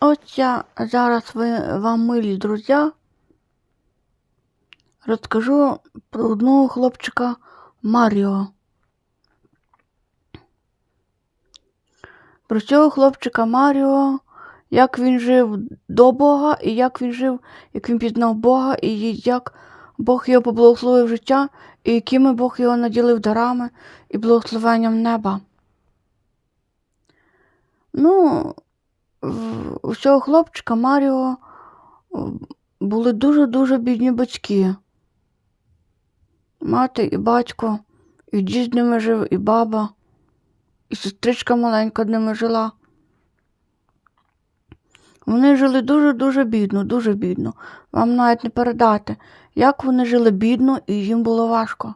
Ось я зараз ви, вам, милі друзі, розкажу про одного хлопчика Маріо. Про цього хлопчика Маріо, як він жив до Бога, і як він жив, як він пізнав Бога, і як Бог його поблагословив життя, і якими Бог його наділив дарами і благословенням неба. Ну, у цього хлопчика Маріо були дуже-дуже бідні батьки. Мати і батько, і дід ними жив, і баба, і сестричка маленька з ними жила. Вони жили дуже-дуже бідно, дуже бідно. Вам навіть не передати, як вони жили бідно і їм було важко.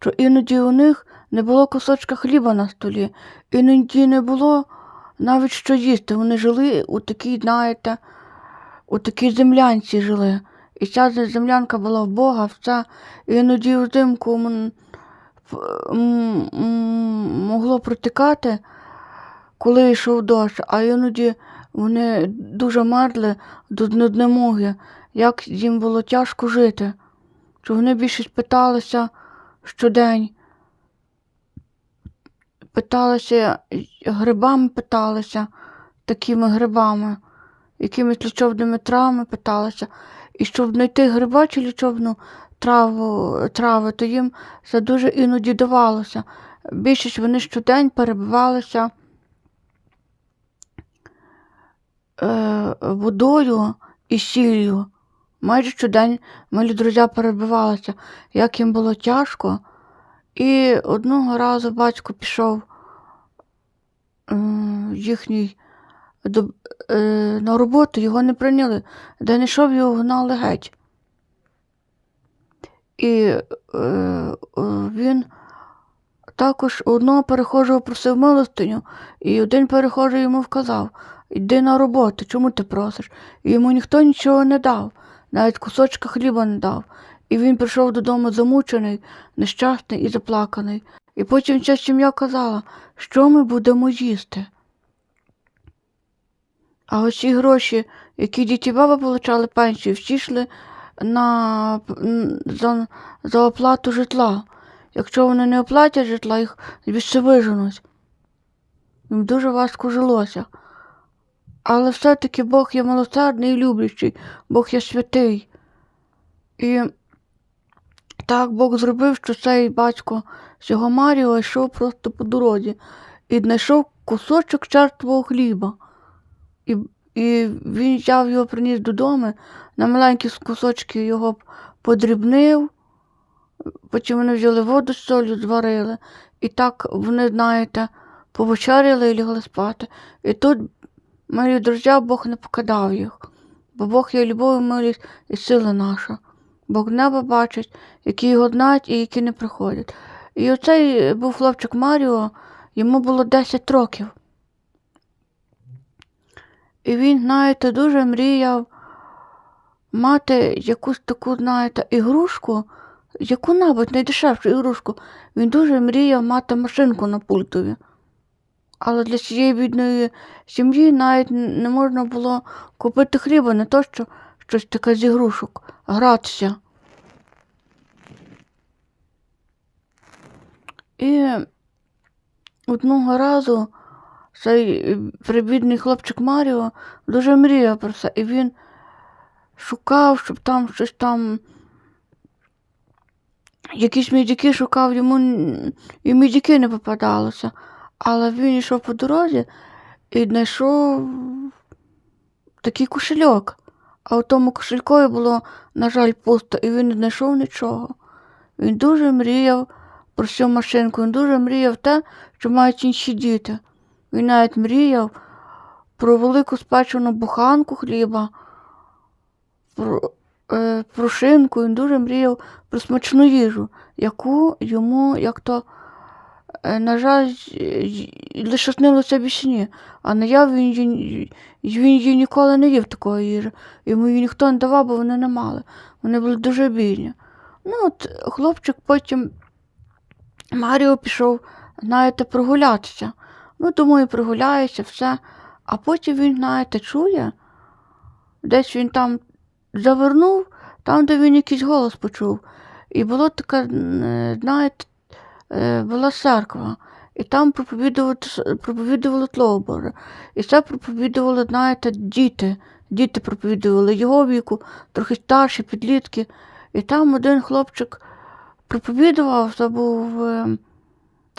Що іноді у них не було кусочка хліба на столі, іноді не було навіть що їсти. Вони жили у такій, знаєте, у такій землянці жили. І ця землянка була в Бога, все. Іноді взимку могло протікати, коли йшов дощ, а іноді вони дуже мерзли до недомоги, як їм було тяжко жити. Що вони більшість питалися щодень. Питалися, грибами питалися, такими грибами, якимись лічовними травами питалися. І щоб знайти гриба чи лічовну траву, трави, то їм це дуже іноді давалося. Більшість вони щодень перебивалися е, водою і сіллю. Майже щодень мої друзі перебивалися, як їм було тяжко. І одного разу батько пішов е, їхній до, е, на роботу, його не прийняли. Де не йшов, його гнали геть. І е, він також одного перехожого просив милостиню, і один перехожий йому вказав: Йди на роботу, чому ти просиш? І йому ніхто нічого не дав, навіть кусочка хліба не дав. І він прийшов додому замучений, нещасний і заплаканий. І потім ця сім'я казала, що ми будемо їсти. А оці гроші, які діти баба получали пенсію, всі йшли на, за, за оплату житла. Якщо вони не оплатять житла, їх звідси виженуть. Їм дуже важко жилося. Але все-таки Бог є милосердний і люблячий, Бог є святий. І так Бог зробив, що цей батько з цього Маріо йшов просто по дорозі і знайшов кусочок чертового хліба. І, і він взяв його, приніс додому, на маленькі кусочки його подрібнив, потім вони взяли воду з солью, зварили. І так вони, знаєте, повечеряли і лягли спати. І тут, мої друзі, Бог не покидав їх, бо Бог є любов, милість і сила наша. Бог небо бачить, які його знають і які не приходять. І оцей був хлопчик Маріо, йому було 10 років. І він, знаєте, дуже мріяв мати якусь таку, знаєте, ігрушку, яку-небудь найдешевшу ігрушку. Він дуже мріяв мати машинку на пультові. Але для цієї бідної сім'ї навіть не можна було купити хліба, не то що щось таке з ігрушок, гратися. І одного разу цей прибідний хлопчик Маріо дуже мріяв про це, і він шукав, щоб там щось там. Якісь мідяки шукав, йому і мідяки не попадалося. Але він йшов по дорозі і знайшов такий кошельок. А у тому кошелькові було, на жаль, пусто, і він не знайшов нічого. Він дуже мріяв про цю машинку, він дуже мріяв те, що мають інші діти. Він навіть мріяв про велику спечену буханку хліба, про, е, про шинку, він дуже мріяв про смачну їжу, яку йому, як то, на жаль, лише снилося в сні, а наяв він, її- він її ніколи не їв такої їжі. Йому її ніхто не давав, бо вони не мали. Вони були дуже бідні. Ну, от хлопчик потім Маріо пішов, знаєте, прогулятися. Ну, думаю, прогуляється, все. А потім він, знаєте, чує, десь він там завернув, там, де він якийсь голос почув. І було така, е, знаєте, е, була церква, і там проповідували, проповідували Слово І це проповідували, знаєте, діти. Діти проповідували його віку, трохи старші, підлітки. І там один хлопчик проповідував, це був е,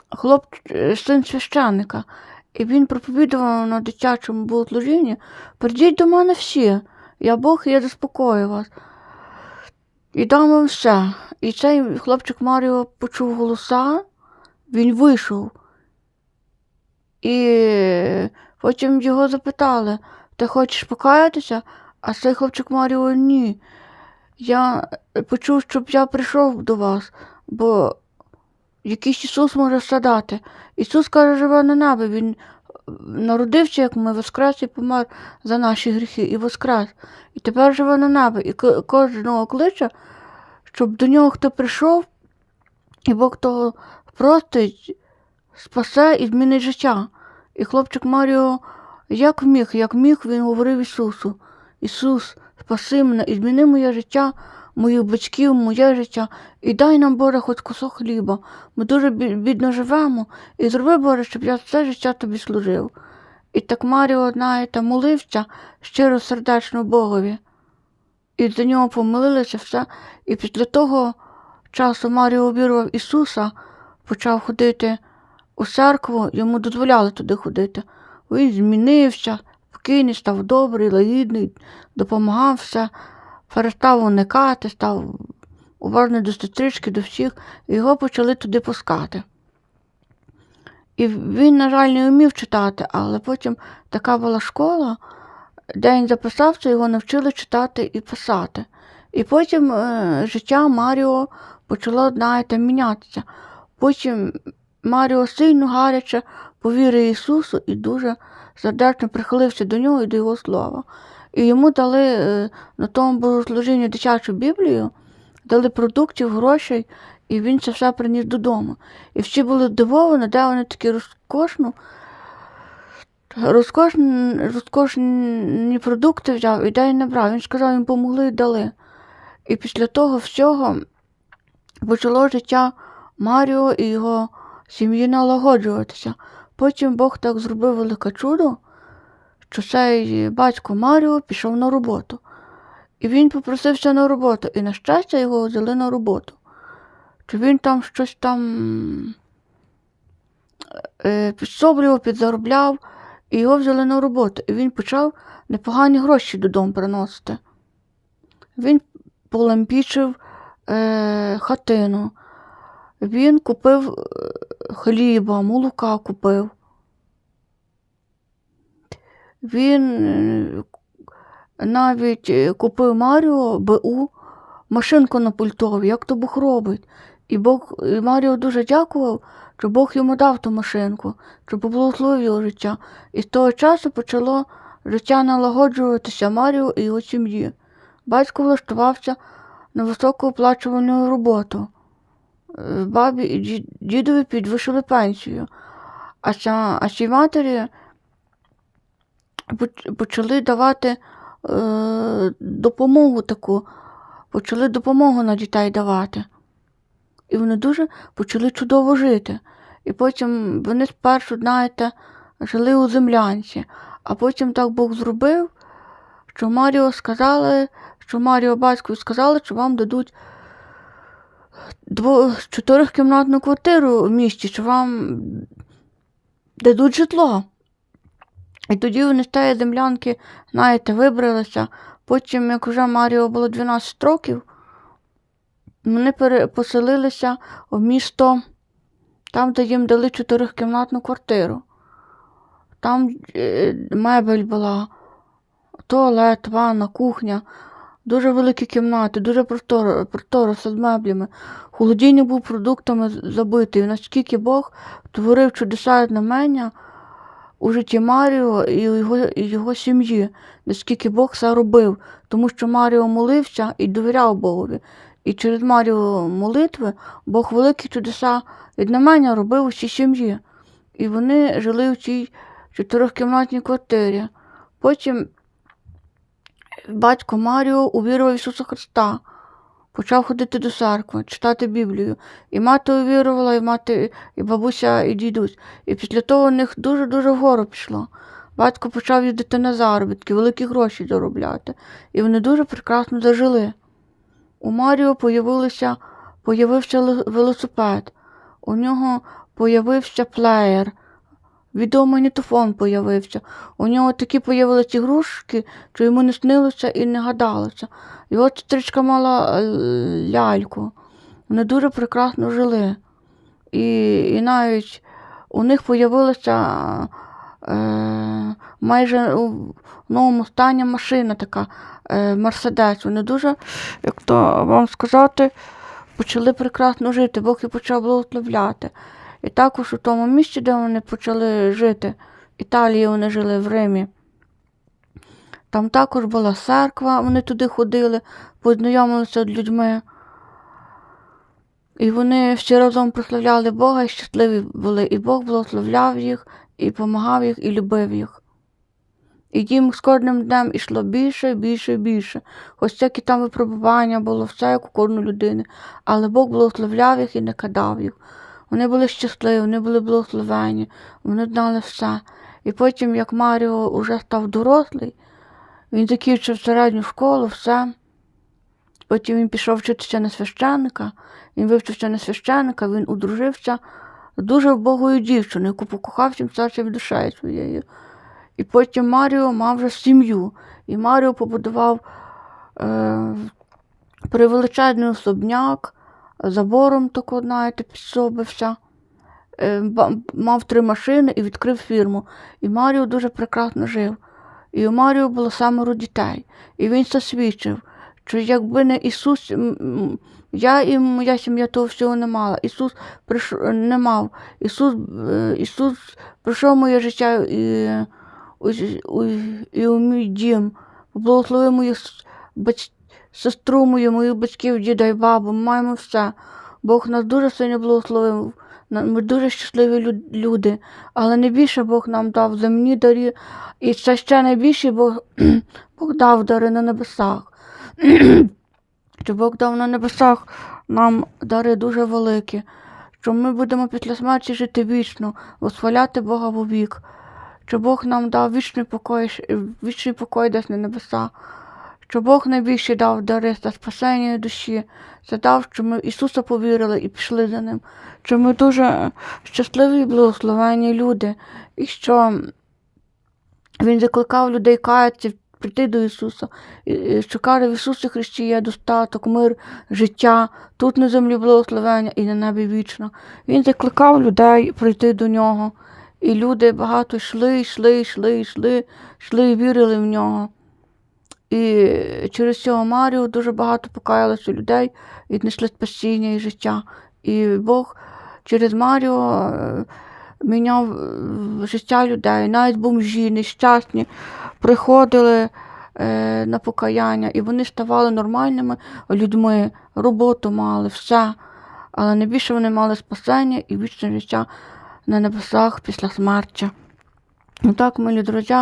хлоп, е, син священника. І він проповідував на дитячому богослужінні, прийдіть до мене всі, я Бог, і я заспокою вас. І вам все. І цей хлопчик Маріо почув голоса, він вийшов. І потім його запитали, ти хочеш покаятися? А цей хлопчик Маріо ні. Я почув, щоб я прийшов до вас, бо якийсь Ісус може все дати. Ісус каже, живе на небі. Він народився, як ми, воскрес і помер за наші гріхи, і воскрес. І тепер живе на небі. І кожного кличе, щоб до нього хто прийшов, і Бог того простить, спасе і змінить життя. І хлопчик Маріо, як міг, як міг, він говорив Ісусу: Ісус, спаси мене і зміни моє життя, моїх батьків, моє життя, і дай нам, Боже, хоч кусок хліба. Ми дуже бідно живемо, і зроби, Боже, щоб я все життя тобі служив. І так Маріо, знаєте, молився щиро сердечно Богові. І за нього помолилися все. І після того часу Маріо вірував Ісуса, почав ходити у церкву, йому дозволяли туди ходити. Він змінився, спокійний, став добрий, лагідний, допомагав все, перестав уникати, став уважний до сестрички, до всіх, і його почали туди пускати. І він, на жаль, не вмів читати, але потім така була школа, де він записався, його навчили читати і писати. І потім е, життя Маріо почало, знаєте, мінятися. Потім Маріо сильно гаряче повірив Ісусу і дуже сердечно прихилився до нього і до Його слова. І йому дали е, на тому богослужінні дитячу Біблію, дали продуктів, грошей, і він це все приніс додому. І всі були здивовані, де вони такі розкошну, розкошні, розкошні продукти взяв і де й не брав. Він сказав, їм помогли і дали. І після того всього почало життя Маріо і його сім'ї налагоджуватися. Потім Бог так зробив велике чудо, що цей батько Маріо пішов на роботу. І він попросився на роботу, і на щастя його взяли на роботу. Чи він там щось там е, підсоблював, підзаробляв, і його взяли на роботу. І він почав непогані гроші додому приносити. Він полампічив е, хатину, він купив е, хліба, молока купив. Він е, навіть е, купив Маріо БУ машинку на пультові, як то Бог робить. І Бог, і Маріо дуже дякував, що Бог йому дав ту машинку, щоб поблагословив його життя. І з того часу почало життя налагоджуватися Маріо і його сім'ї. Батько влаштувався на високооплачувану роботу. Е, Бабі і дідові підвищили пенсію, а, цій матері почали давати е, допомогу таку, почали допомогу на дітей давати. І вони дуже почали чудово жити. І потім вони спершу, знаєте, жили у землянці, а потім так Бог зробив, що Маріо сказали, що Маріо батькові сказали, що вам дадуть дво, чотирикімнатну квартиру в місті, що вам дадуть житло. І тоді вони з тієї землянки, знаєте, вибралися. Потім, як вже Маріо було 12 років, вони поселилися в місто, там, де їм дали чотирикімнатну квартиру. Там е, мебель була, туалет, ванна, кухня, дуже великі кімнати, дуже просторо, просторо з меблями. Холодильник був продуктами забитий. Наскільки Бог творив чудеса і знамення у житті Маріо і його, і його сім'ї, наскільки Бог це робив, тому що Маріо молився і довіряв Богові. І через Марію молитви Бог великі чудеса від намення робив у цій сім'ї. І вони жили у цій чотирьохкімнатній квартирі. Потім батько Маріо увірував в Ісуса Христа, почав ходити до церкви, читати Біблію. І мати увірувала, і мати, і бабуся, і дідусь. І після того у них дуже-дуже вгору пішло. Батько почав їздити на заробітки, великі гроші заробляти. І вони дуже прекрасно зажили. У Маріо появився велосипед, у нього появився плеєр, відеомагнітофон появився. У нього такі появилися ігрушки, що йому не снилося і не гадалося. Його сестричка мала е, ляльку. Вони дуже прекрасно жили. І, і навіть у них появилася е, майже у новому стані машина така е, Мерседес. Вони дуже, як то вам сказати, почали прекрасно жити. Бог і почав благословляти. І також у тому місці, де вони почали жити, Італії вони жили в Римі. Там також була церква, вони туди ходили, познайомилися з людьми. І вони всі разом прославляли Бога і щасливі були. І Бог благословляв їх, і допомагав їх, і любив їх. І їм з кожним днем ішло більше, більше, більше. Хоч всякі там випробування було, все як у кожної людини. Але Бог благословляв їх і не кадав їх. Вони були щасливі, вони були благословені, вони знали все. І потім, як Маріо вже став дорослий, він закінчив середню школу, все. Потім він пішов вчитися на священника, він вивчився на священника, він одружився з дуже вбогою дівчиною, яку покохав всім серцем душею своєю. І потім Маріо мав вже сім'ю. І Маріо побудував е, превеличезний особняк, забором тако, знаєте, підсобився. Е, мав три машини і відкрив фірму. І Маріо дуже прекрасно жив. І у Маріо було семеро дітей. І він засвідчив, що якби не Ісус, я і моя сім'я того всього не мала. Ісус прийшов, не мав. Ісус, е, Ісус прийшов моє життя і, у, і у мій дім. Благослови мою с- бач, сестру мою, моїх батьків, діда і бабу. Маємо все. Бог нас дуже сильно благословив. Ми дуже щасливі люди, але найбільше Бог нам дав земні дарі, і це ще найбільше Бог, Бог дав дари на небесах. Що Бог дав на небесах нам дари дуже великі, що ми будемо після смерті жити вічно, восхваляти Бога вовік, що Бог нам дав вічний покой, вічний покой десь на небесах, що Бог найбільше дав дари за спасення душі, це дав, що ми Ісуса повірили і пішли за Ним, що ми дуже щасливі і благословені люди, і що Він закликав людей каятися, прийти до Ісуса, що каже, в Ісусі Христі є достаток, мир, життя, тут на землі благословення і на небі вічно. Він закликав людей прийти до нього. І люди багато йшли, йшли, йшли, йшли, йшли і вірили в нього. І через цього Марію дуже багато покаялося людей, знайшли спасіння і життя. І Бог через Марію е, міняв е, життя людей, навіть бомжі, нещасні, приходили е, на покаяння, і вони ставали нормальними людьми, роботу мали, все. Але найбільше вони мали спасення і вічне життя на небесах після смерті. Ну так, милі друзі,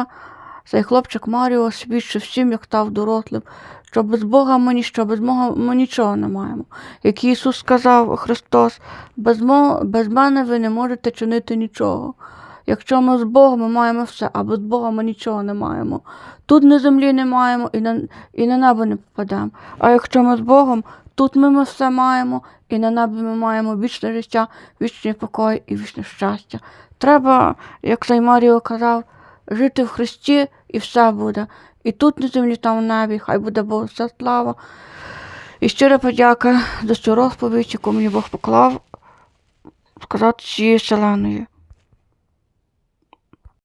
цей хлопчик Маріо свідчив всім, як став дорослим, що без Бога ми ніщо, без Бога ми нічого не маємо. Як Ісус сказав Христос, без, мо, без мене ви не можете чинити нічого. Якщо ми з Богом, ми маємо все, а без Бога ми нічого не маємо. Тут на землі не маємо і на, і на небо не попадемо. А якщо ми з Богом, тут ми, ми все маємо, і на небі ми маємо вічне життя, вічний покой і вічне щастя. Треба, як цей Маріо казав, жити в Христі і все буде. І тут на землі, там в небі, хай буде Бог вся слава. І щира подяка за цю розповідь, яку мені Бог поклав сказати цією селеною.